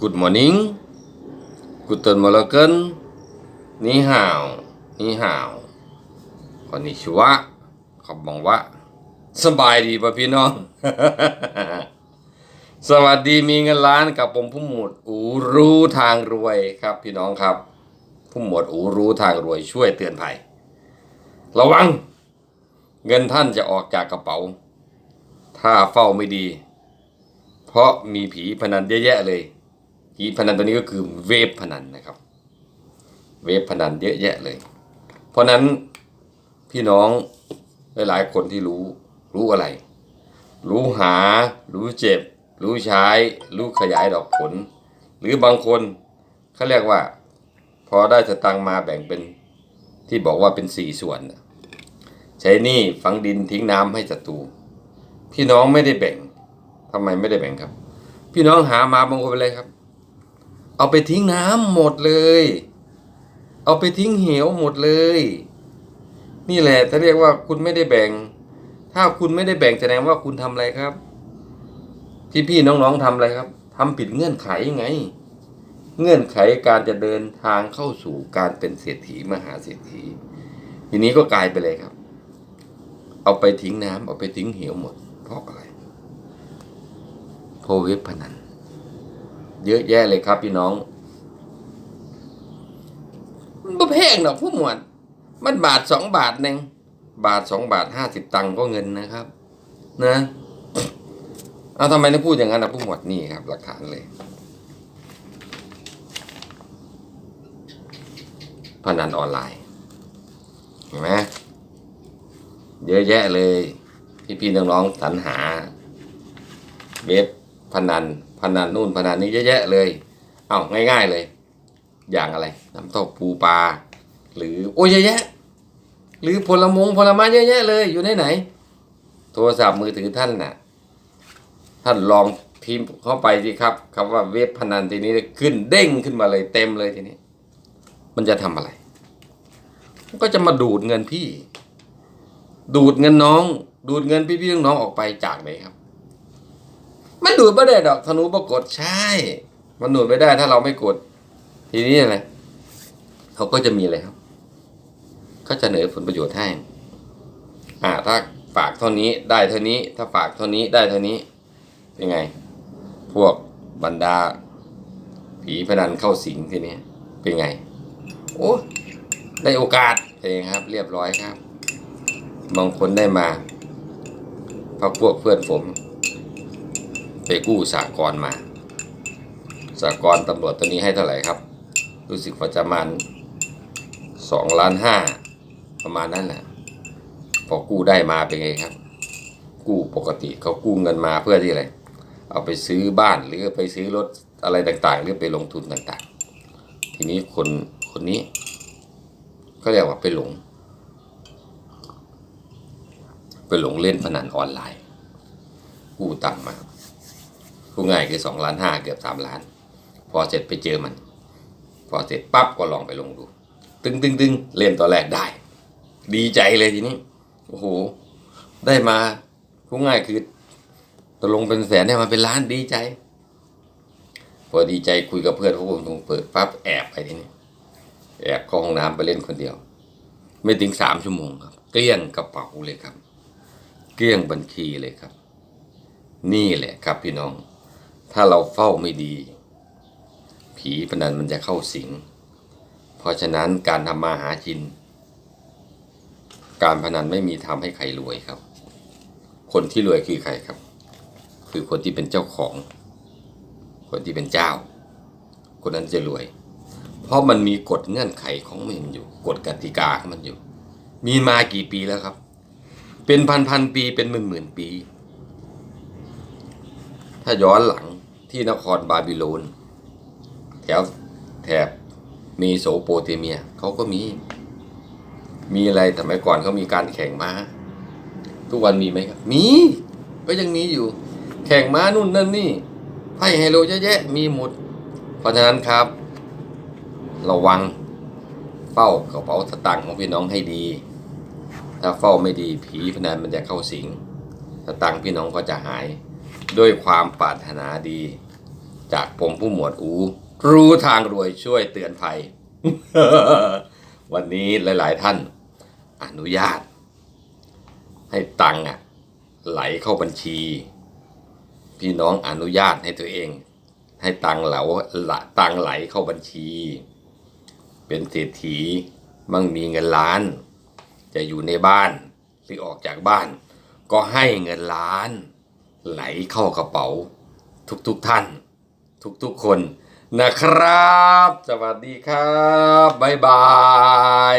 Good morning Guten Morgen นี่ห่าวนี่ห่าวคอนนิชิวะขอบบอกว่าสบายดีป่ะพี่น้อง สวัสดีมีเงินล้านกับผมผู้หมวดอูรู้ทางรวยครับพี่น้องครับ ผู้หมวดอูรู้ทางรวยช่วยเตือนภัย ระวัง เงินท่านจะออกจากกระเป๋า ถ้าเฝ้าไม่ดี เพราะมีผีพนันเยอะแยะเลย ผีพนันตัวนี้ก็คือเวฟพนันนะครับ เวฟพนันเยอะแยะเลย เพราะนั้นพี่น้องหลายๆคนที่รู้รู้อะไร รู้หา รู้เจ็บ รู้ใช้ รู้ขยายดอกผล หรือบางคนเขาเรียกว่า พอได้สตังมาแบ่งเป็นที่บอกว่าเป็นสี่ส่วน ใช้นี่ฝังดินทิ้งน้ำให้ศัตรูพี่น้องไม่ได้แบ่งทำไมไม่ได้แบ่งครับ พี่น้องหามาบางคนไปเลยครับ เอาไปทิ้งน้ำหมดเลย เอาไปทิ้งเหวหมดเลย นี่แหละถ้าเรียกว่าคุณไม่ได้แบ่ง ถ้าคุณไม่ได้แบ่งแสดงว่าคุณทำอะไรครับ พี่ๆน้องๆทำอะไรครับทำผิดเงื่อนไขไง เงื่อนไขการจะเดินทางเข้าสู่การเป็นเศรษฐีมหาเศรษฐีทีนี้ก็กลายไปเลยครับ เอาไปทิ้งน้ำเอาไปทิ้งเหวหมดเพราะอะไรเพราะเวพนัน เยอะแยะเลยครับพี่น้องมันบ่แพงหรอกผู้หมวด มันบาทสองบาทหนึ่งบาทสองบาทห้าสิบตังค์ก็เงินนะครับ นะเอาทำไมถึงพูดอย่างนั้นนะผู้หมวดนี่ครับ หลักฐานเลย พนันออนไลน์เห็นไหมเยอะแยะเลย พี่พี่น้องๆสรรหาเว็บ พนันพนันนู่นพนันนี่เยอะแยะเลยเอาง่าย ๆเลย อย่างอะไรน้ำตกปูปลาหรือโอ้ยเยอะแยะ หรือผลมงผลไม้เยอะแยะเลยอยู่ในไหน โทรศัพท์มือถือท่านน่ะ ท่านลองพิมพ์เข้าไปสิครับคำว่าเว็บพนันทีนี้ขึ้นเด้งขึ้นมาเลยเต็มเลยทีนี้ มันจะทำอะไรมันก็จะมาดูดเงินพี่ ดูดเงินน้อง ดูดเงินพี่ๆน้องออกไปจากไหนครับ มันดูดไม่ได้ดอกธนูปรากฏใช่ มันดูดไม่ได้ถ้าเราไม่กด ทีนี้อะไรเขาก็จะมีอะไรครับเขาจะเหนือผลประโยชน์ให้อ่า ถ้าฝากเท่านี้ได้เท่านี้ ถ้าฝากเท่านี้ได้เท่านี้เป็นไง พวกบรรดา ผีพนันเข้าสิงทีนี้เป็นไง โอ้ได้โอกาสเองครับ เรียบร้อยครับบางคนได้มาพักพวกเพื่อนผม ไปกู้สากลมาสากลตำรวจตัวนี้ให้เท่าไหร่ครับ รู้สึกว่าจะประมาณสองล้านห้าประมาณนั้นแหละพอกู้ได้มาเป็นไงครับ กู้ปกติเขากู้เงินมาเพื่อที่อะไร เอาไปซื้อบ้านหรือไปซื้อรถอะไรต่างๆ หรือไปลงทุนต่างๆ ทีนี้คนคนนี้ก็เรียกว่าไปหลง ไปหลงเล่นพนันออนไลน์ กู้ตังค์มา กู้ง่ายคือสองล้านห้าเกือบสามล้าน พอเสร็จไปเจอมัน พอเสร็จปั๊บก็ลองไปลงดู ตึงตึงตึงเล่นตอนแรกได้ ดีใจเลยทีนี้ โอ้โห ได้มากู้ง่ายคือตกลงเป็นแสนได้มาเป็นล้านดีใจ พอดีใจคุยกับเพื่อนเขาผมตรงเปิดปั๊บแอบไปทีนี้แอบเข้าห้องน้ำไปเล่นคนเดียว ไม่ถึงสามชั่วโมงครับ เกลี้ยงกระเป๋าเลยครับ เกลี้ยงบัญชีเลยครับ นี่แหละครับพี่น้อง ถ้าเราเฝ้าไม่ดี ผีพนันมันจะเข้าสิง เพราะฉะนั้นการทำมาหากิน การพนันไม่มีทำให้ใครรวยครับ คนที่รวยคือใครครับ คือคนที่เป็นเจ้าของ คนที่เป็นเจ้า คนนั้นจะรวย เพราะมันมีกฎเงื่อนไขของมันอยู่กฎกติกาของมันอยู่ มีมากี่ปีแล้วครับ เป็นพันพันๆปีเป็นหมื่นหมื่นๆปีถ้าย้อนหลัง ที่นครบาบิโลน แถวแถบมีโสโปเตเมียเขาก็มี มีอะไรแต่เมื่อก่อนเขามีการแข่งม้า ทุกวันมีไหมครับ มี ก็ยังมีอยู่ แข่งม้านู่นนั่นนี่ไพ่ไฮโลเยอะแยะมีหมด เพราะฉะนั้นครับ ระวังเฝ้ากระเป๋าสตางค์ของพี่น้องให้ดี ถ้าเฝ้าไม่ดีผีพนันมันจะเข้าสิงสตังค์พี่น้องก็จะหาย ด้วยความปรารถนาดี จากผมผู้หมวดอู รู้ทางรวยช่วยเตือนภัย วันนี้หลาย ๆ ท่าน อนุญาต ให้ตังค์อะไหลเข้าบัญชี พี่น้องอนุญาตให้ตัวเอง ให้ตังค์เหลาละตังค์ไหลเข้าบัญชี เป็นเศรษฐีมั่งมีเงินล้าน จะอยู่ในบ้านหรือออกจากบ้าน ก็ให้เงินล้าน ไหลเข้ากระเป๋าทุกๆทท่าน ทุกๆคนนะครับ สวัสดีครับบ๊ายบาย